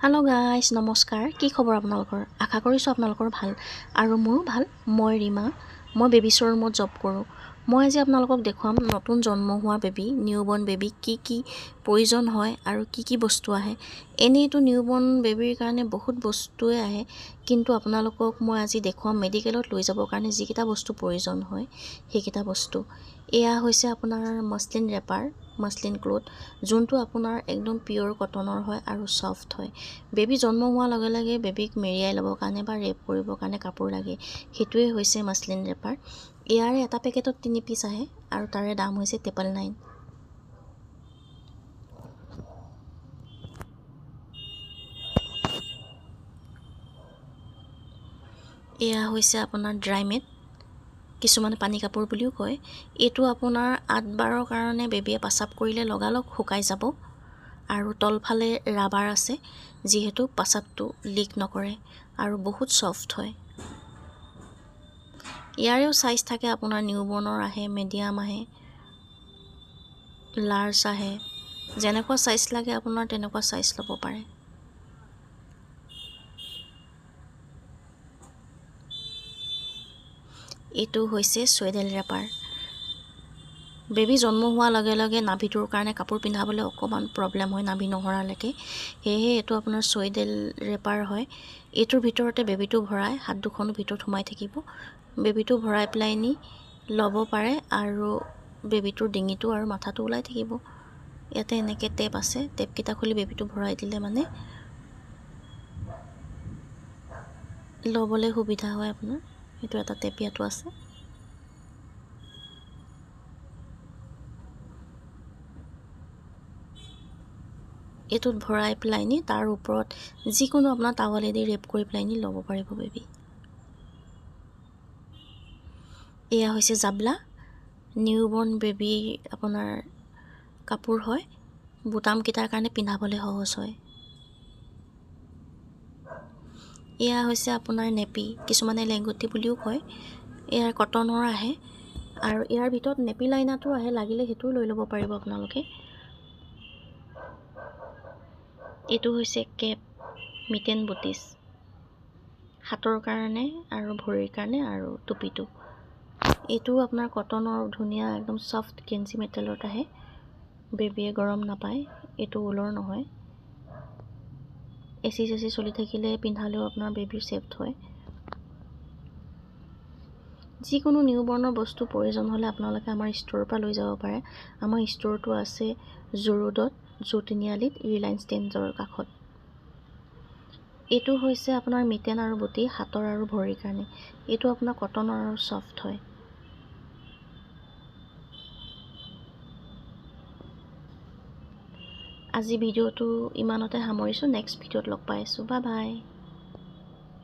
Hello guys নমস্কাৰ কি খবৰ আপোনালোকৰ? আশা কৰিছোঁ আপোনালোকৰ ভাল। আৰু মোৰো ভাল। মই ৰীমা। মই বেবী শ্ব'ৰুমত জব কৰোঁ। মই আজি আপোনালোকক দেখুৱাম নতুন জন্ম হোৱা বেবী নিউ বৰ্ণ বেবীক কি কি প্ৰয়োজন হয় আৰু কি কি বস্তু আহে। এনেইতো নিউ বৰ্ণ বেবীৰ কাৰণে বহুত বস্তুৱে আহে কিন্তু আপোনালোকক মই আজি দেখুৱাম মেডিকেলত লৈ যাবৰ কাৰণে যিকেইটা বস্তু প্ৰয়োজন হয় সেইকেইটা বস্তু। এয়া হৈছে আপোনাৰ মছলিন ৰেপাৰ মছলিন ক্লথ যোনটো আপোনাৰ একদম পিয়'ৰ কটনৰ হয় আৰু ছফ্ট হয়। বেবী জন্ম হোৱাৰ লগে লগে বেবীক মেৰিয়াই ল'বৰ কাৰণে বা ৰেপ কৰিবৰ কাৰণে কাপোৰ লাগে সেইটোৱে হৈছে মাছলিন ৰেপাৰ। ইয়াৰে এটা পেকেটত তিনি পিচ আহে আৰু তাৰে দাম হৈছে ট্ৰিপল নাইন। এয়া হৈছে আপোনাৰ ড্ৰাইমেট কিছুমানে পানী কাপোৰ বুলিও কয়। এইটো আপোনাৰ আঠ বাৰৰ কাৰণে বেবীয়ে পাচাব কৰিলে লগালগ শুকাই যাব। আৰু তলফালে ৰাবাৰ আছে যিহেতু পাচাবটো লিক নকৰে আৰু বহুত ছফ্ট হয়। ইয়াৰেও চাইজ থাকে আপোনাৰ নিউবৰ্ণৰ আহে মিডিয়াম আহে লাৰ্জ আহে। যেনেকুৱা চাইজ লাগে আপোনাৰ তেনেকুৱা চাইজ ল'ব পাৰে। এইটো হৈছে চুৱেডেল ৰেপাৰ বেবী জন্ম হোৱাৰ লগে লগে নাভিটোৰ কাৰণে কাপোৰ পিন্ধাবলৈ অকণমান প্ৰব্লেম হয় নাভি নসৰালৈকে সেয়েহে এইটো আপোনাৰ চুৱেডেল ৰেপাৰ হয়। এইটোৰ ভিতৰতে বেবীটো ভৰাই হাত দুখনো ভিতৰত সোমাই থাকিব। বেবীটো ভৰাই পেলাই নি ল'ব পাৰে আৰু বেবীটোৰ ডিঙিটো আৰু মাথাটো ওলাই থাকিব। ইয়াতে এনেকৈ টেপ আছে টেপকেইটা খুলি বেবীটো ভৰাই দিলে মানে ল'বলৈ সুবিধা হয় আপোনাৰ। সেইটো এটা টেপ ইয়াতো আছে। এইটোত ভৰাই পেলাই নি তাৰ ওপৰত যিকোনো আপোনাৰ টাৱালেদি ৰেপ কৰি পেলাই নি ল'ব পাৰিব বেবী। এয়া হৈছে জাবলা। নিউবৰ্ণ বেবী আপোনাৰ কাপোৰ হয়। বুটামকেইটাৰ কাৰণে পিন্ধাবলৈ সহজ হয়। এয়া হৈছে আপোনাৰ নেপি। কিছুমানে লেংগুটি বুলিও কয়। এয়াৰ কটনৰ আহে। আৰু ইয়াৰ ভিতৰত নেপি লাইনাটো আহে। লাগিলে সেইটোও লৈ ল'ব পাৰিব আপোনালোকে। এইটো হৈছে কেপ মিটেন বুটিছ হাতৰ কাৰণে আৰু ভৰিৰ কাৰণে আৰু টুপিটো। এইটো আপোনাৰ কটনৰ ধুনীয়া একদম ছফ্ট কেঞ্চি মেটেলত আহে। বেবীয়ে গৰম নাপায় এইটো ঊলৰ নহয়। এ চি চেচি চলি থাকিলে পিন্ধালেও আপোনাৰ বেবীৰ ছেফ্ট হয়। যিকোনো নিউবৰ্ণৰ বস্তু প্ৰয়োজন হ'লে আপোনালোকে আমাৰ ষ্ট'ৰৰ পৰা লৈ যাব পাৰে। আমাৰ ষ্ট'ৰটো আছে জুৰুডত তিনিআলিত ৰিলায়েন্স টেঞ্জৰ কাষত। এইটো হৈছে আপোনাৰ মিটেন আৰু বুটি হাতৰ আৰু ভৰিৰ কাৰণে। এইটো আপোনাৰ কটনৰ আৰু ছফ্ট হয়। আজি ভিডিঅ'টো ইমানতে সামৰিছোঁ নেক্সট ভিডিঅ'ত লগ পাই আছোঁ বাই বাই